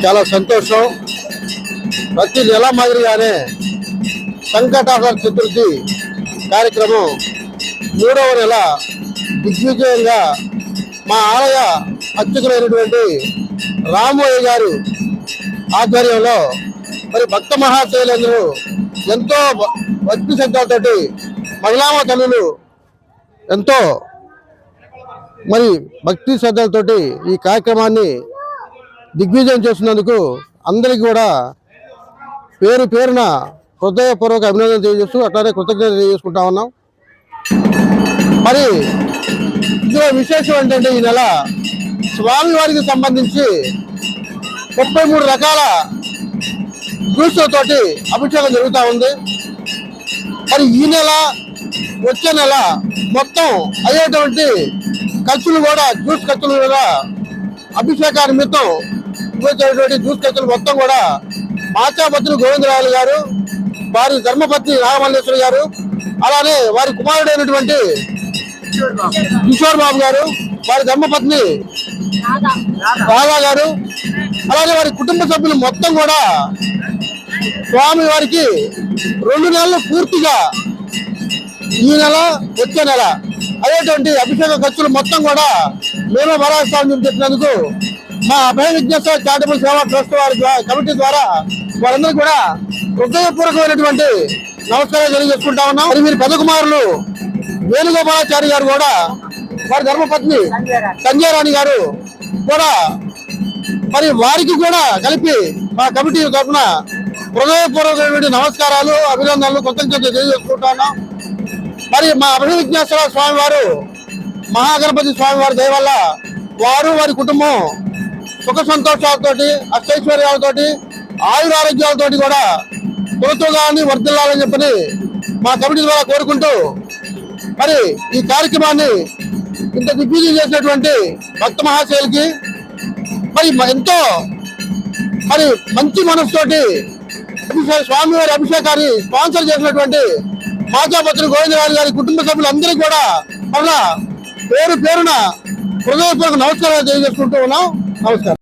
చాలా సంతోషం. ప్రతి నెల మాదిరిగానే సంకటాహార చతుర్థి కార్యక్రమం మూడవ నెల దిగ్విజయంగా మా ఆలయ అర్చకులైనటువంటి రామోయ్య గారు ఆధ్వర్యంలో మరి భక్త మహాశైలందరూ ఎంతో భ- భక్తి శ్రద్ధలతోటి మహిళామ తల్లులు ఎంతో మరి భక్తి శ్రద్ధలతోటి ఈ కార్యక్రమాన్ని దిగ్విజయం చేస్తున్నందుకు అందరికీ కూడా పేరు పేరున హృదయపూర్వక అభినందన తెలియజేస్తూ అట్లానే కృతజ్ఞత తెలియజేసుకుంటా ఉన్నాం. మరి ఇందులో విశేషం ఏంటంటే ఈ నెల స్వామివారికి సంబంధించి ముప్పై మూడు రకాల జ్యూస్లతోటి అభిషేకం జరుగుతూ ఉంది. మరి ఈ నెల వచ్చే నెల మొత్తం అయ్యేటువంటి ఖర్చులు కూడా జ్యూస్ ఖర్చులు కూడా అభిషేక నిమిత్తం ఉపయోగించేటువంటి జ్యూస్ ఖర్చులు మొత్తం కూడా మాచాపత్రులు గోవిందరాయలు గారు వారి ధర్మపత్ని నాగమల్లేశ్వరి గారు అలానే వారి కుమారుడైనటువంటి కిషోర్ బాబు గారు వారి ధర్మపత్ని రాధా గారు అలాగే వారి కుటుంబ సభ్యులు మొత్తం కూడా స్వామి వారికి రెండు నెలలు పూర్తిగా ఈ నెల వచ్చే నెల. అయ్యేటువంటి అభిషేక ఖర్చులు మొత్తం కూడా మేమే భరాస్తామని చెప్పినందుకు మా అభయ విజ్ఞాస చారిటబుల్ సేవా ట్రస్ట్ వారి కమిటీ ద్వారా వారందరూ కూడా హృదయపూర్వకమైనటువంటి నమస్కారాలు తెలియజేసుకుంటా ఉన్నాం. మరి వీరి పెద్ద కుమారులు వేణుగోపాలాచారి గారు కూడా వారి ధర్మపత్ని సంజయ్ రాణి గారు కూడా మరి వారికి కూడా కలిపి మా కమిటీ తరఫున హృదయపూర్వకమైనటువంటి నమస్కారాలు అభినందనలు కృతజ్ఞతలు తెలియజేసుకుంటున్నాం మరి మా అభినవ విజ్ఞాశ్వర స్వామి వారు మహాగణపతి స్వామి వారి దయ వల్ల వారు వారి కుటుంబం సుఖ సంతోషాలతోటి అష్టైశ్వర్యాలతోటి ఆయురారోగ్యాలతోటి కూడా తులతుగాని వర్ధిల్లాలని చెప్పని మా కమిటీ ద్వారా కోరుకుంటూ మరి ఈ కార్యక్రమాన్ని ఇంత దిగ్విజయం చేసినటువంటి భక్త మహాశైలికి మరి ఎంతో మరి మంచి మనసుతోటి అభిషేక స్వామివారి అభిషేకాన్ని స్పాన్సర్ చేసినటువంటి మాతాపత్రి గోవిందరాజు గారి కుటుంబ సభ్యులందరికీ కూడా మరలా పేరు పేరున హృదయపూర్వక నమస్కారాలు తెలియజేసుకుంటూ ఉన్నాం. Olha cara.